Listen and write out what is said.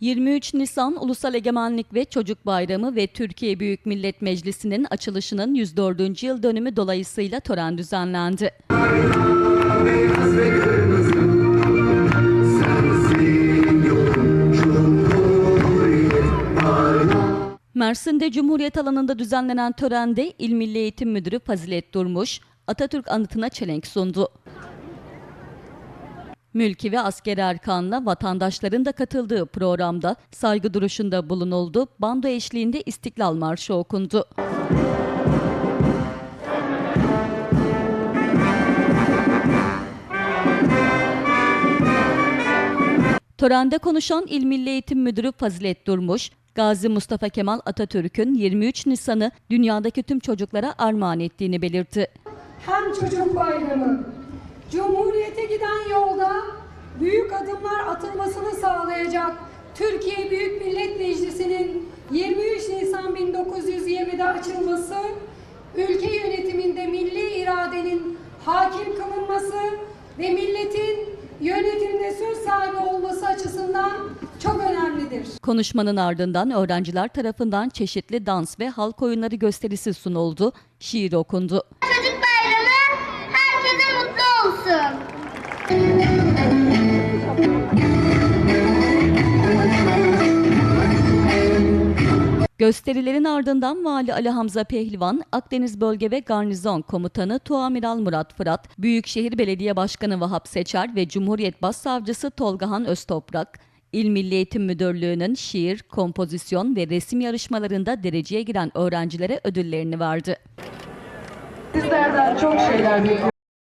23 Nisan Ulusal Egemenlik ve Çocuk Bayramı ve Türkiye Büyük Millet Meclisi'nin açılışının 104. yıl dönümü dolayısıyla tören düzenlendi. Mersin'de Cumhuriyet alanında düzenlenen törende İl Milli Eğitim Müdürü Fazilet Durmuş, Atatürk anıtına çelenk sundu. Mülki ve askeri erkanla vatandaşların da katıldığı programda saygı duruşunda bulunuldu, bando eşliğinde İstiklal Marşı okundu. Törende konuşan İl Milli Eğitim Müdürü Fazilet Durmuş, Gazi Mustafa Kemal Atatürk'ün 23 Nisan'ı dünyadaki tüm çocuklara armağan ettiğini belirtti. hem çocuk bayramı, Cumhuriyete giden yolda adımlar atılmasını sağlayacak Türkiye Büyük Millet Meclisi'nin 23 Nisan 1920'de açılması, ülke yönetiminde milli iradenin hakim kılınması ve milletin yönetimde söz sahibi olması açısından çok önemlidir. Konuşmanın ardından öğrenciler tarafından çeşitli dans ve halk oyunları gösterisi sunuldu, şiir okundu. Gösterilerin ardından Vali Ali Hamza Pehlivan, Akdeniz Bölge ve Garnizon Komutanı Tuamiral Murat Fırat, Büyükşehir Belediye Başkanı Vahap Seçer ve Cumhuriyet Başsavcısı Tolgahan Öztoprak, İl Milli Eğitim Müdürlüğü'nün şiir, kompozisyon ve resim yarışmalarında dereceye giren öğrencilere ödüllerini verdi. Sizlerden çok şeyler bekliyoruz.